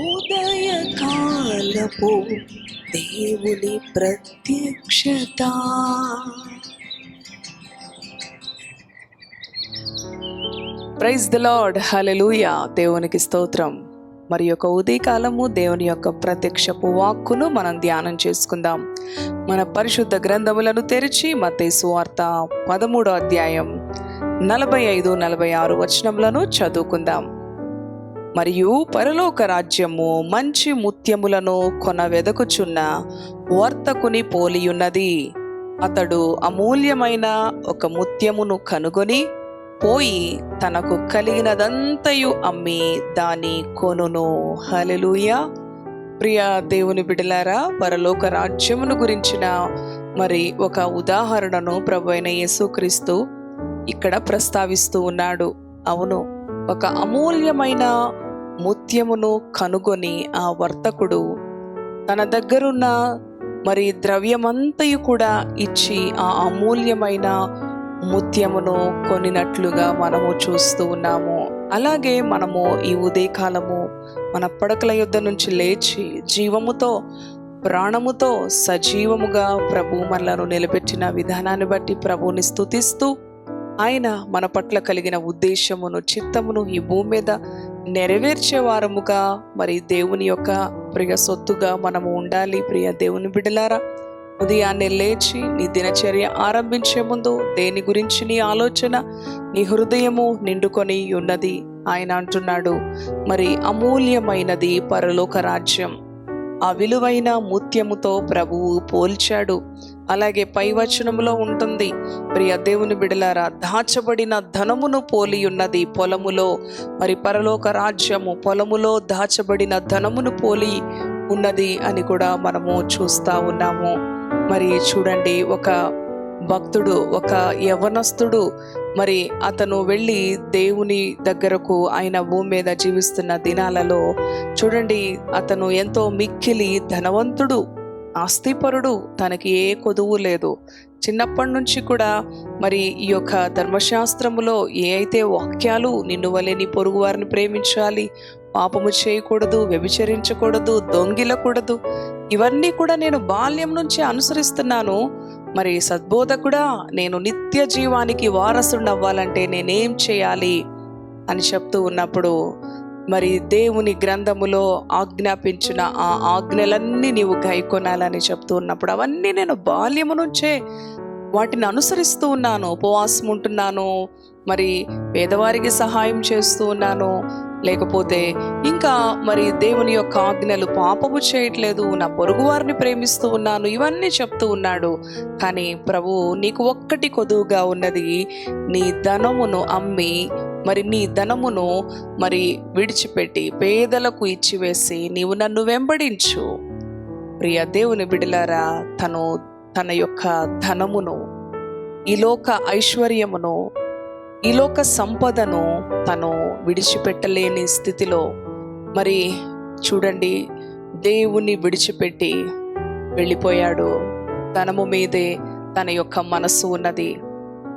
ఉదయకాలపు దేవుని ప్రత్యక్షత. ప్రైజ్ ద లార్డ్ హల్లెలూయా దేవునికి స్తోత్రం. మరి యొక్క ఉదయకాలము దేవుని యొక్క ప్రత్యక్షపు వాక్కును మనం ధ్యానం చేసుకుందాం. మన పరిశుద్ధ గ్రంథములను తెరిచి మతే సువార్త పదమూడో అధ్యాయం నలభై ఐదు నలభై ఆరు వచనములను చదువుకుందాం. మరియు పరలోక రాజ్యము మంచి ముత్యములను కొన వెదకుచున్న వర్తకుని పోలియున్నది. అతడు అమూల్యమైన ఒక ముత్యమును కనుగొని పోయి తనకు కలిగినదంతయు అమ్మి దాని కొనును. హలెలూయ ప్రియ దేవుని బిడలారా పరలోక రాజ్యమును గురించిన మరి ఒక ఉదాహరణను ప్రభు అయిన యేసుక్రీస్తు ఇక్కడ ప్రస్తావిస్తూ ఉన్నాడు. అవును ఒక అమూల్యమైన ముత్యమును కనుగొని ఆ వర్తకుడు తన దగ్గరున్న మరి ద్రవ్యమంతయు కూడా ఇచ్చి ఆ అమూల్యమైన ముత్యమును కొనినట్లుగా మనము చూస్తూ ఉన్నాము. అలాగే మనము ఈ ఉదయకాలము మన పడకల యుద్ధ నుంచి లేచి జీవముతో ప్రాణముతో సజీవముగా ప్రభు మనలను నిలబెట్టిన విధానాన్ని బట్టి ప్రభువుని స్తుతిస్తూ ఆయన మన పట్ల కలిగిన ఉద్దేశమును చిత్తమును ఈ భూమి మీద నెరవేర్చే వారముగా మరి దేవుని యొక్క ప్రియ సొత్తుగా మనము ఉండాలి. ప్రియ దేవుని బిడలారా ఉదయాన్నే లేచి నీ దినచర్య ఆరంభించే ముందు దేని గురించి నీ ఆలోచన? నీ హృదయము నిండుకొని ఉన్నది ఆయన అంటున్నాడు. మరి అమూల్యమైనది పరలోక రాజ్యం. ఆ విలువైన ముత్యముతో ప్రభువు పోల్చాడు. అలాగే పైవచనంలో ఉంటుంది ప్రియ దేవుని బిడలారా దాచబడిన ధనమును పోలి ఉన్నది పొలములో మరి పరలోక రాజ్యము పొలములో దాచబడిన ధనమును పోలి ఉన్నది అని కూడా మనము చూస్తూ ఉన్నాము. మరి చూడండి ఒక భక్తుడు ఒక యవనస్తుడు మరి అతను వెళ్ళి దేవుని దగ్గరకు ఆయన భూమి మీద జీవిస్తున్న దినాలలో చూడండి అతను ఎంతో మిక్కిలి ధనవంతుడు. ఆస్తిపరుడు తనకి ఏ కొదువు లేదు. చిన్నప్పటి నుంచి కూడా మరి ఈ యొక్క ధర్మశాస్త్రములో ఏ అయితే వాక్యాలు నిన్ను వలె నీ పొరుగు వారిని ప్రేమించాలి పాపము చేయకూడదు వ్యభిచరించకూడదు దొంగిలకూడదు ఇవన్నీ కూడా నేను బాల్యం నుంచి అనుసరిస్తున్నాను. మరి సద్బోధకుడా నేను నిత్య జీవానికి వారసుడవ్వాలంటే నేనేం చేయాలి? అని చెప్తూ ఉన్నప్పుడు మరి దేవుని గ్రంథములో ఆజ్ఞాపించిన ఆ ఆజ్ఞలన్నీ నీవు గైకొనాలని చెప్తూ ఉన్నప్పుడు అవన్నీ నేను బాల్యము నుంచే వాటిని అనుసరిస్తూ ఉన్నాను ఉపవాసం ఉంటున్నాను మరి పేదవారికి సహాయం చేస్తూ ఉన్నాను లేకపోతే ఇంకా మరి దేవుని యొక్క ఆజ్ఞలు పాపము చేయట్లేదు నా పొరుగు వారిని ప్రేమిస్తూ ఉన్నాను ఇవన్నీ చెప్తూ ఉన్నాడు. కానీ ప్రభు నీకు ఒక్కటి కొదువుగా ఉన్నది నీ ధనమును అమ్మి మరి నీ ధనమును మరి విడిచిపెట్టి పేదలకు ఇచ్చివేసి నీవు నన్ను వెంబడించు. ప్రియ దేవుని బిడలారా తను తన యొక్క ధనమును ఈ లోక ఐశ్వర్యమును ఈ లోక సంపదను తను విడిచిపెట్టలేని స్థితిలో మరి చూడండి దేవుని విడిచిపెట్టి వెళ్ళిపోయాడు. ధనము మీదే తన యొక్క మనస్సు ఉన్నది.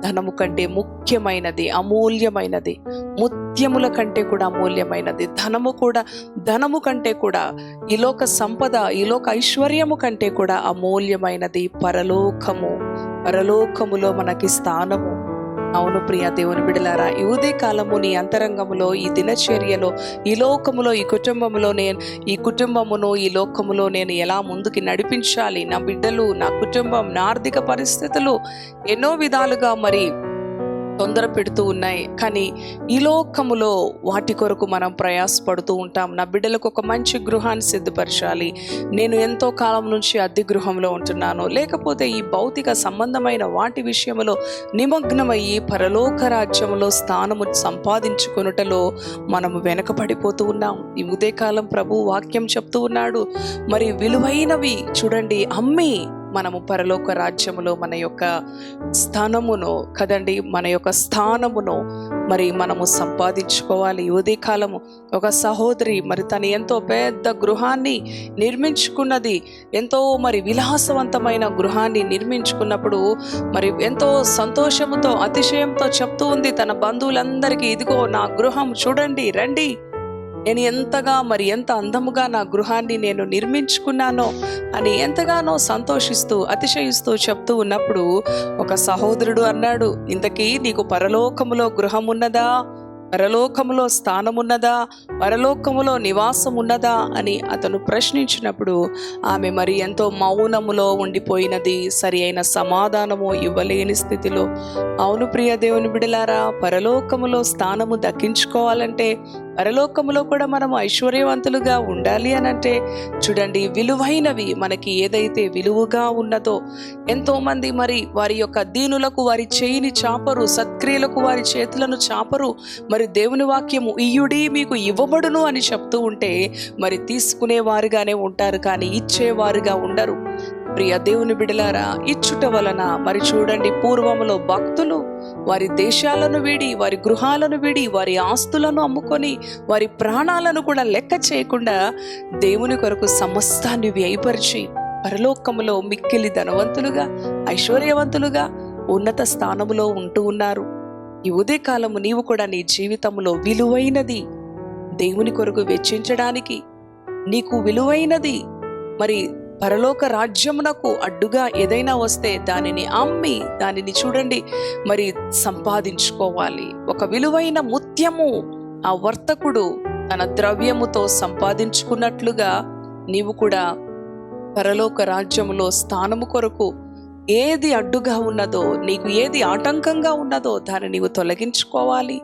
ధనము కంటే ముఖ్యమైనది అమూల్యమైనది. ముత్యముల కంటే కూడా అమూల్యమైనది. ధనము కూడా ధనము కంటే కూడా ఈలోక సంపద ఈలోక ఐశ్వర్యము కంటే కూడా అమూల్యమైనది. పరలోకము పరలోకములో మనకి స్థానము. అవును ప్రియ దేవుని బిడలారా ఈ ఉదయ కాలము నీ అంతరంగములో ఈ దినచర్యలో ఈ లోకములో ఈ కుటుంబంలో నేను ఈ కుటుంబమును ఈ లోకములో నేను ఎలా ముందుకి నడిపించాలి? నా బిడ్డలు నా కుటుంబం నా ఆర్థిక పరిస్థితులు ఎన్నో విధాలుగా మరి తొందర పెడుతూ ఉన్నాయి. కానీ ఈ లోకములో వాటి కొరకు మనం ప్రయాసపడుతూ ఉంటాం. నా బిడ్డలకు ఒక మంచి గృహాన్ని సిద్ధపరచాలి. నేను ఎంతో కాలం నుంచి అద్దె గృహంలో ఉంటున్నాను. లేకపోతే ఈ భౌతిక సంబంధమైన వాటి విషయంలో నిమగ్నమయ్యి పరలోక రాజ్యములో స్థానము సంపాదించుకొనుటలో మనము వెనకబడిపోతూ ఉన్నాం. ఈ ఉదయకాలం ప్రభు వాక్యం చెప్తూ ఉన్నాడు. మరి విలువైనవి చూడండి. అమ్మి మనము పరలోక రాజ్యములో మన యొక్క స్థానమును కదండి మన యొక్క స్థానమును మరి మనము సంపాదించుకోవాలి. ఈ ఉదయకాలము ఒక సహోదరి మరి తను ఎంతో పెద్ద గృహాన్ని నిర్మించుకున్నది ఎంతో మరి విలాసవంతమైన గృహాన్ని నిర్మించుకున్నప్పుడు మరి ఎంతో సంతోషముతో అతిశయంతో చెప్తూ ఉంది తన బంధువులందరికీ ఇదిగో నా గృహం చూడండి రండి. నేను ఎంతగా మరి ఎంత అందముగా నా గృహాన్ని నేను నిర్మించుకున్నానో అని ఎంతగానో సంతోషిస్తూ అతిశయిస్తూ చెప్తూ ఉన్నప్పుడు ఒక సహోదరుడు అన్నాడు ఇంతకీ నీకు పరలోకములో గృహం ఉన్నదా పరలోకములో స్థానమున్నదా? పరలోకములో నివాసం ఉన్నదా అని అతను ప్రశ్నించినప్పుడు ఆమె మరి ఎంతో మౌనములో ఉండిపోయినది సరి అయిన సమాధానము ఇవ్వలేని స్థితిలో. అవును ప్రియ దేవుని బిడలారా పరలోకములో స్థానము దక్కించుకోవాలంటే పరలోకములో కూడా మనం ఐశ్వర్యవంతులుగా ఉండాలి అని అంటే చూడండి విలువైనవి మనకి ఏదైతే విలువగా ఉన్నదో ఎంతోమంది మరి వారి యొక్క దీనులకు వారి చేయిని చాపరు సత్క్రియలకు వారి చేతులను చాపరు మరి దేవుని వాక్యము ఇయుడి మీకు ఇవ్వబడును అని చెప్తూ ఉంటే మరి తీసుకునేవారుగానే ఉంటారు కానీ ఇచ్చేవారుగా ఉండరు. ప్రియ దేవుని బిడలారా ఇచ్చుట వలన మరి చూడండి పూర్వములో భక్తులు వారి దేశాలను విడి వారి గృహాలను విడి వారి ఆస్తులను అమ్ముకొని వారి ప్రాణాలను కూడా లెక్క చేయకుండా దేవుని కొరకు సమస్తాన్ని వ్యయపరిచి పరలోకములో మిక్కిలి ధనవంతులుగా ఐశ్వర్యవంతులుగా ఉన్నత స్థానములో ఉంటూ ఉన్నారు. ఈ ఉదయకాలము నీవు కూడా నీ జీవితంలో విలువైనది దేవుని కొరకు వెచ్చించడానికి నీకు విలువైనది. మరి పరలోక రాజ్యమునకు అడ్డుగా ఏదైనా వస్తే దానిని అమ్మి దానిని చూడండి మరి సంపాదించుకోవాలి. ఒక విలువైన ముత్యము ఆ వర్తకుడు తన ద్రవ్యముతో సంపాదించుకున్నట్లుగా నీవు కూడా పరలోక రాజ్యములో స్థానము కొరకు ఏది అడ్డుగా ఉన్నదో నీకు ఏది ఆటంకంగా ఉన్నదో దాన్ని నీవు తొలగించుకోవాలి.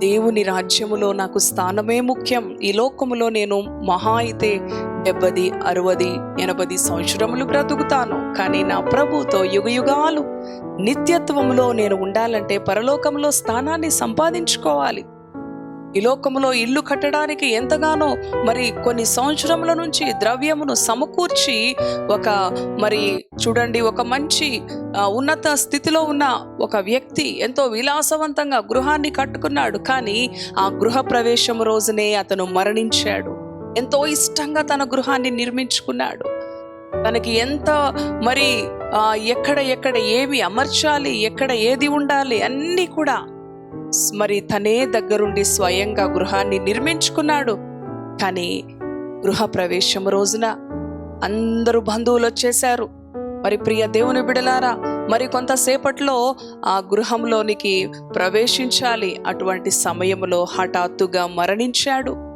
దేవుని రాజ్యములో నాకు స్థానమే ముఖ్యం. ఈ లోకములో నేను మహా అయితే డెబ్బది అరవది ఎనభది సంవత్సరములు బ్రతుకుతాను. కానీ నా ప్రభుతో యుగయుగాలు నిత్యత్వములో నేను ఉండాలంటే పరలోకంలో స్థానాన్ని సంపాదించుకోవాలి. ఈ లోకములో ఇల్లు కట్టడానికి ఎంతగానో మరి కొన్ని సంవత్సరముల నుంచి ద్రవ్యమును సమకూర్చి ఒక మరి చూడండి ఒక మంచి ఉన్నత స్థితిలో ఉన్న ఒక వ్యక్తి ఎంతో విలాసవంతంగా గృహాన్ని కట్టుకున్నాడు. కానీ ఆ గృహ ప్రవేశం రోజునే అతను మరణించాడు. ఎంతో ఇష్టంగా తన గృహాన్ని నిర్మించుకున్నాడు. తనకి ఎంత మరి ఎక్కడ ఎక్కడ ఏమి అమర్చాలి ఎక్కడ ఏది ఉండాలి అన్నీ కూడా మరి తనే దగ్గరుండి స్వయంగా గృహాన్ని నిర్మించుకున్నాడు. కానీ గృహ ప్రవేశం రోజున అందరూ బంధువులు వచ్చేశారు మరి ప్రియ దేవుని బిడలారా మరి కొంతసేపట్లో ఆ గృహంలోనికి ప్రవేశించాలి అటువంటి సమయంలో హఠాత్తుగా మరణించాడు.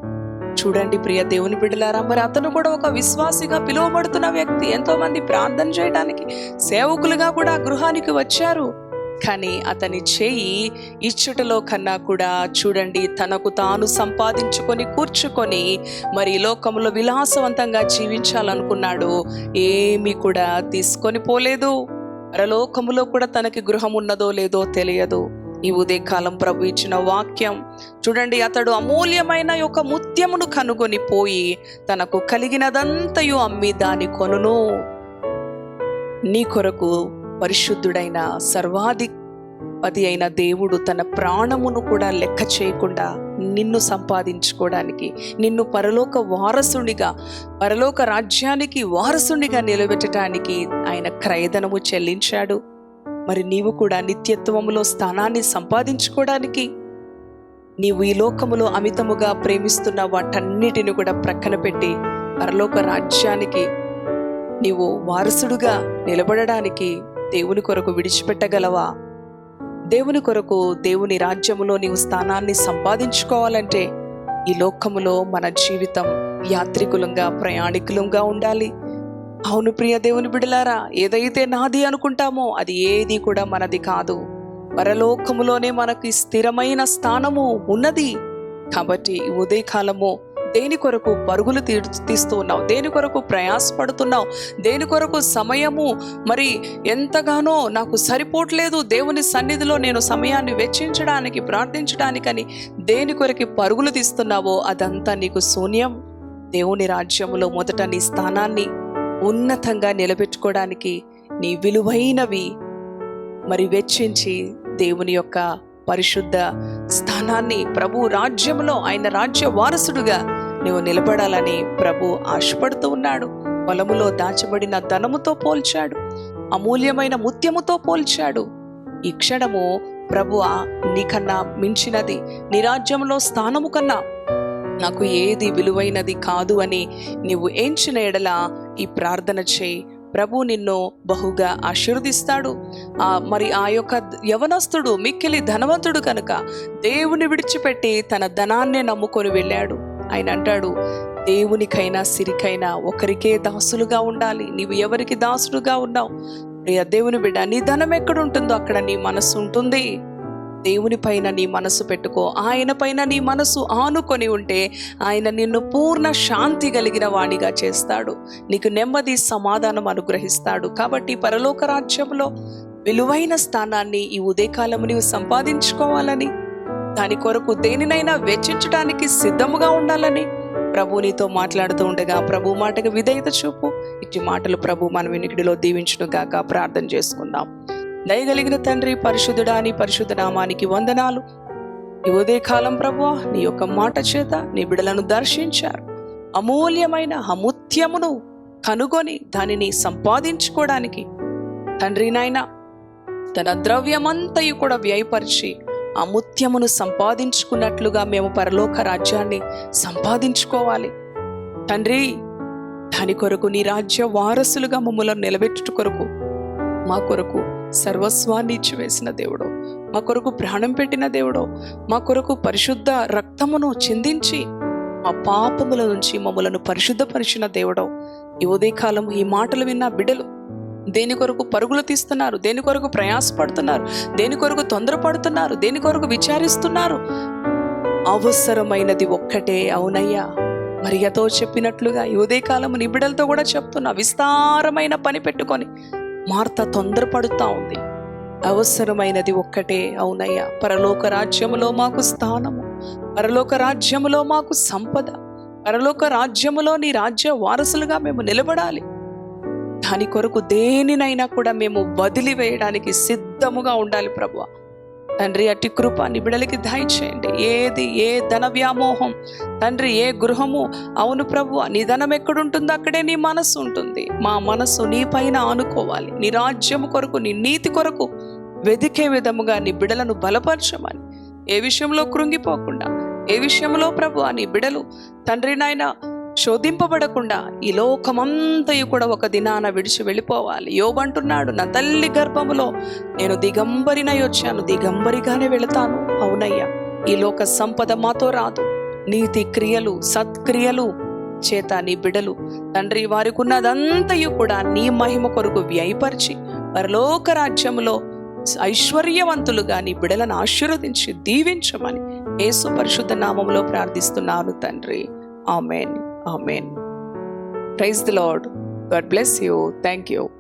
చూడండి ప్రియ దేవుని బిడ్డలారా మరి అతను కూడా ఒక విశ్వాసిగా పిలువబడుతున్న వ్యక్తి. ఎంతోమంది ప్రార్థన చేయడానికి సేవకులుగా కూడా గృహానికి వచ్చారు. కానీ అతని చేయి ఇచ్చుటలో కన్నా కూడా చూడండి తనకు తాను సంపాదించుకొని కూర్చుకొని మరి లోకంలో విలాసవంతంగా జీవించాలనుకున్నాడు. ఏమీ కూడా తీసుకొని పోలేదు. పరలోకములో కూడా తనకి గృహం ఉన్నదో లేదో తెలియదు. ఈ ఉదయకాలం ప్రభు ఇచ్చిన వాక్యం చూడండి అతడు అమూల్యమైన యొక్క ముత్యమును కనుగొని పోయి తనకు కలిగినదంతయు అమ్మి దాని కొనును. నీ కొరకు పరిశుద్ధుడైన సర్వాధిపతి అయిన దేవుడు తన ప్రాణమును కూడా లెక్క చేయకుండా నిన్ను సంపాదించుకోవడానికి నిన్ను పరలోక వారసునిగా పరలోక రాజ్యానికి వారసునిగా నిలబెట్టడానికి ఆయన క్రయధనము చెల్లించాడు. మరి నీవు కూడా నిత్యత్వములో స్థానాన్ని సంపాదించుకోవడానికి నీవు ఈ లోకములో అమితముగా ప్రేమిస్తున్న వాటన్నిటిని కూడా ప్రక్కన పెట్టి పరలోక రాజ్యానికి నీవు వారసుడుగా నిలబడడానికి దేవుని కొరకు విడిచిపెట్టగలవా? దేవుని కొరకు దేవుని రాజ్యములో నీవు స్థానాన్ని సంపాదించుకోవాలంటే ఈ లోకములో మన జీవితం యాత్రికులంగా ప్రయాణికులంగా ఉండాలి. అవును ప్రియ దేవుని బిడలారా ఏదైతే నాది అనుకుంటామో అది ఏది కూడా మనది కాదు. పరలోకములోనే మనకి స్థిరమైన స్థానము ఉన్నది. కాబట్టి ఉదయకాలము దేని కొరకు పరుగులు తీ తీస్తూ ఉన్నావు? దేని కొరకు ప్రయాసపడుతున్నావు? దేని కొరకు సమయము మరి ఎంతగానో నాకు సరిపోవట్లేదు? దేవుని సన్నిధిలో నేను సమయాన్ని వెచ్చించడానికి ప్రార్థించడానికని దేని కొరకు పరుగులు తీస్తున్నావో అదంతా నీకు శూన్యం. దేవుని రాజ్యములో మొదట నీ స్థానాన్ని ఉన్నతంగా నిలబెట్టుకోవడానికి నీ విలువైనవి మరి వెచ్చించి దేవుని యొక్క పరిశుద్ధ స్థానాన్ని ప్రభు రాజ్యంలో ఆయన రాజ్య వారసుడుగా నువ్వు నిలబడాలని ప్రభు ఆశపడుతూ ఉన్నాడు. పొలములో దాచబడిన ధనముతో పోల్చాడు. అమూల్యమైన ముత్యముతో పోల్చాడు. ఈ క్షణము ప్రభు నీకన్నా మించినది. నీ రాజ్యంలో స్థానము కన్నా. నాకు ఏది విలువైనది కాదు అని నీవు ఏంచిన ఎడల ఈ ప్రార్థన చేయి. ప్రభు నిన్ను బహుగా ఆశీర్వదిస్తాడు. ఆ మరి ఆ యొక్క యవనస్తుడు మిక్కిలి ధనవంతుడు కనుక దేవుని విడిచిపెట్టి తన ధనాన్నే నమ్ముకొని వెళ్ళాడు. ఆయన అంటాడు దేవునికైనా సిరికైనా ఒకరికే దాసులుగా ఉండాలి. నీవు ఎవరికి దాసులుగా ఉన్నావు? ప్రియ దేవుని బిడ్డ నీ ధనం ఎక్కడుంటుందో అక్కడ నీ మనసు ఉంటుంది. దేవుని పైన నీ మనసు పెట్టుకో. ఆయన పైన నీ మనసు ఆనుకొని ఉంటే ఆయన నిన్ను పూర్ణ శాంతి కలిగిన వాణిగా చేస్తాడు. నీకు నెమ్మది సమాధానం అనుగ్రహిస్తాడు. కాబట్టి పరలోక రాజ్యంలో విలువైన స్థానాన్ని ఈ ఉదయకాలము నీవు సంపాదించుకోవాలని దాని కొరకు దేనినైనా వెచ్చించడానికి సిద్ధముగా ఉండాలని ప్రభు నీతో మాట్లాడుతూ ఉండగా ప్రభు మాటకు విధేయత చూపు. ఇట్టి మాటలు ప్రభు మన వినికిడిలో దీవించును గాక. ప్రార్థన చేసుకుందాం. దయగలిగిన తండ్రి పరిశుద్ధుడా నీ పరిశుద్ధ నామానికి వందనాలు. ఈ ఉదయకాలం ప్రభు నీ యొక్క మాట చేత నీ బిడలను దర్శించారు. అమూల్యమైన అముత్యమును కనుగొని దానిని సంపాదించుకోవడానికి తండ్రి నాయన తన ద్రవ్యమంతయు కూడా వ్యయపరిచి అముత్యమును సంపాదించుకున్నట్లుగా మేము పరలోక రాజ్యాన్ని సంపాదించుకోవాలి. తండ్రి దాని కొరకు నీ రాజ్య వారసులుగా మమ్మల్ని నిలబెట్టుట కొరకు మా కొరకు సర్వస్వాన్ని ఇచ్చివేసిన దేవుడు మా కొరకు ప్రాణం పెట్టిన దేవుడు మా కొరకు పరిశుద్ధ రక్తమును చిందించి మా పాపముల నుంచి మమ్మలను పరిశుద్ధపరిచిన దేవుడు ఈ ఉదయకాలం ఈ మాటలు విన్న బిడ్డలు దేని కొరకు పరుగులు తీస్తున్నారు? దేని కొరకు ప్రయాసపడుతున్నారు? దేని కొరకు తొందరపడుతున్నారు? దేని కొరకు విచారిస్తున్నారు? అవసరమైనది ఒక్కటే అవునయ్యా. మరియతో చెప్పినట్లుగా ఉదయకాలము నిబిడలతో కూడా చెప్తున్నా విస్తారమైన పని పెట్టుకొని మార్త తొందరపడుతూ ఉంది. అవసరమైనది ఒక్కటే అవునయ్యా. పరలోక రాజ్యములో మాకు స్థానము పరలోక రాజ్యములో మాకు సంపద పరలోక రాజ్యములో నీ రాజ్య వారసులుగా మేము నిలబడాలి. దాని కొరకు దేనినైనా కూడా మేము వదిలివేయడానికి సిద్ధముగా ఉండాలి ప్రభు తండ్రి అట్టి కృప నీ బిడలకి దయచేయండి. ఏది ఏ ధన వ్యామోహం తండ్రి ఏ గృహము అవును ప్రభు నీ ధనం ఎక్కడుంటుందో అక్కడే నీ మనస్సు ఉంటుంది. మా మనస్సు నీ పైన ఆనుకోవాలి. నీ రాజ్యం కొరకు నీ నీతి కొరకు వెదికే విధముగా నీ బిడలను బలపరచమని. ఏ విషయంలో కృంగిపోకుండా ఏ విషయంలో ప్రభు నీ బిడలు తండ్రి నాయన శోధింపబడకుండా ఈ లోకమంతయు కూడా ఒక దినాన విడిచి వెళ్ళిపోవాలి. యోబంటున్నాడు నా తల్లి గర్భములో నేను దిగంబరినై వచ్చాను. దిగంబరిగానే వెళతాను. అవునయ్యా ఈ లోక సంపద మాతో రాదు. నీతి క్రియలు సత్క్రియలు చేత నీ బిడలు. తండ్రి వారికి ఉన్నదంతయు కూడా నీ మహిమ కొరకు వ్యయపరిచి పరలోక రాజ్యములో ఐశ్వర్యవంతులుగా నీ బిడలను ఆశీర్వదించి దీవించమని యేసు పరిశుద్ధ నామములో ప్రార్థిస్తున్నాను తండ్రి. Amen. Amen. Praise the Lord. God bless you. Thank you.